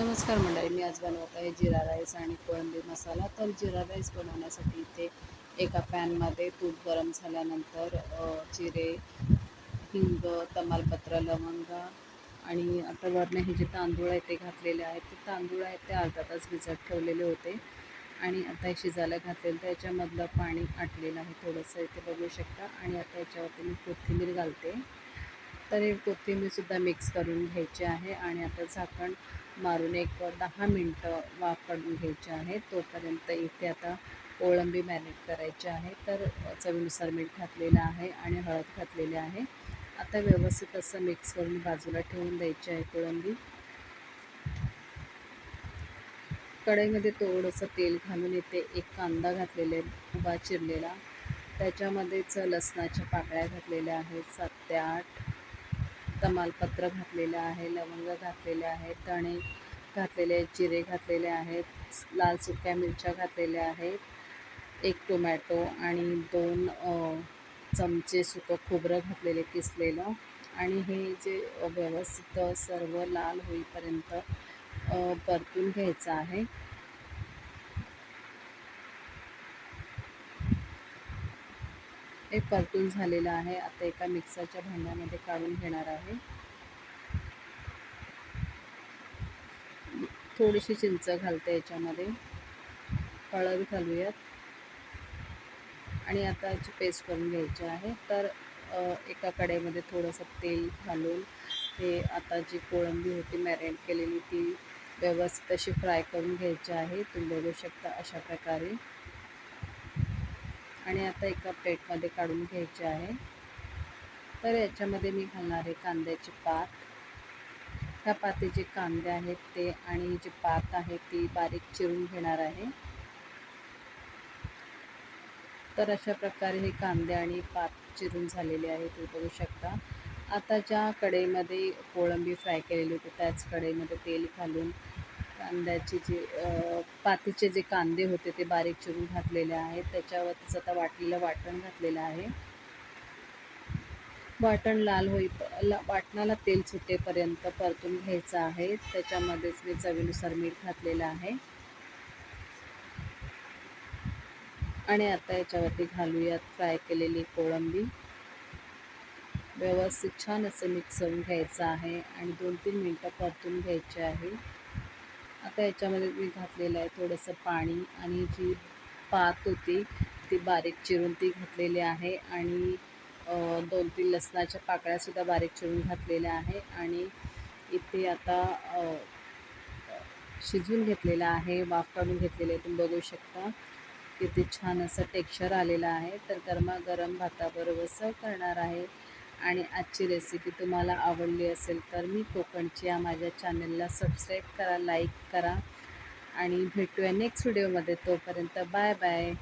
नमस्कार मंडळी मी आज बनवत आहे जिरा राईस आणि कोळंबी मसाला. तर जिरा राईस बनवण्यासाठी इथे एका पॅनमध्ये तूप गरम झाल्यानंतर जिरे हिंग तमालपत्र लवंग आणि आता वरनं हे जे तांदूळ आहे ते घातलेले आहेत. ते तांदूळ आहेत ते अर्धा तास भिजत ठेवलेले होते आणि आता हे शिजायला घातलेलं त्याच्यामधलं पाणी आटलेलं आहे थोडंसं. इथे बघू शकता. आणि आता याच्यावरती मी कोथिंबीर घालते. तर हे कोथिंबीरसुद्धा मिक्स करून घ्यायची आहे आणि आता झाकण मारून एक दहा मिनटं वापरून घ्यायची आहे. तोपर्यंत इथे आता कोळंबी मॅरिनेट करायची आहे. तर चवीनुसार मीठ घातलेलं आहे आणि हळद घातलेली आहे. आता व्यवस्थित असं मिक्स करून बाजूला ठेवून द्यायची आहे कोळंबी. कढईमध्ये थोडंसं तेल घालून इथे एक कांदा घातलेला आहे उभा चिरलेला. त्याच्यामध्येच लसणाच्या पाकळ्या घातलेल्या आहेत सात ते आठ. तमालपत्र घातलेलं आहे लवंग घातलेले आहेत धणे घातलेले आहेत जिरे घातलेले आहेत लाल सुक्या मिरच्या घातलेल्या आहेत एक टोमॅटो आणि दोन चमचे सुकं खोबरं घातलेले किसलेलं आणि हे जे व्यवस्थित सर्व लाल होईपर्यंत परतून घ्यायचं आहे. हे परतून झालेलं आहे. आता एका मिक्सरच्या भांड्यामध्ये काढून घेणार आहे. थोडीशी चिंच घालते याच्यामध्ये. हळद घालूयात. आणि आता याची पेस्ट करून घ्यायची आहे. तर एका कढईमध्ये थोडंसं तेल घालून हे आता जी कोळंबी होती मॅरिनेट केलेली ती व्यवस्थित अशी फ्राय करून घ्यायची आहे. तुम्ही बघू शकता अशा प्रकारे. आणि आता एका प्लेटमध्ये काढून घ्यायचे आहे. तर याच्यामध्ये मी घालणार आहे कांद्याची पात. ह्या पाते जे कांदे आहेत ते आणि जी पात आहे ती बारीक चिरून घेणार आहे. तर अशा प्रकारे हे कांदे आणि पात चिरून झालेले आहे तुम्ही बघू शकता. आता ज्या कढईमध्ये कोळंबी फ्राय केलेली होती त्याच कढईमध्ये तेल घालून कांद्याचे जे पातीचे जे कांदे होते ते बारीक चिरून घातलेले आहेत. त्याच्यावरतीच आता वाटलेलं वाटण घातलेलं आहे. वाटण लाल होई ला वाटणाला तेल सुटेपर्यंत परतून घ्यायचं आहे. त्याच्यामध्येच मी चवीनुसार मीठ घातलेलं आहे. आणि आता याच्यावरती घालूयात फ्राय केलेली कोळंबी. व्यवस्थित छान असं मिक्स करून घ्यायचं आहे. आणि दोन तीन मिनटं परतून घ्यायचे आहे. आता याच्यामध्ये मी घातलेलं आहे थोडंसं पाणी आणि जी पात होती ती बारीक चिरून ती घातलेली आहे आणि दोन तीन लसणाच्या पाकळ्यासुद्धा बारीक चिरून घातलेल्या आहे आणि इथे आता शिजून घेतलेलं आहे वाफ काढून घेतलेलं आहे तुम्ही बघू शकता. किती छान असं टेक्स्चर आलेलं आहे. तर गरमागरम भाताबरोबर सर्व करणार आहे. आणि आजची रेसिपी तुम्हाला आवडली असेल तर मी कोकणची या माझ्या चॅनलला सबस्क्राईब करा लाईक करा आणि भेटूया नेक्स्ट व्हिडिओमध्ये तोपर्यंत बाय बाय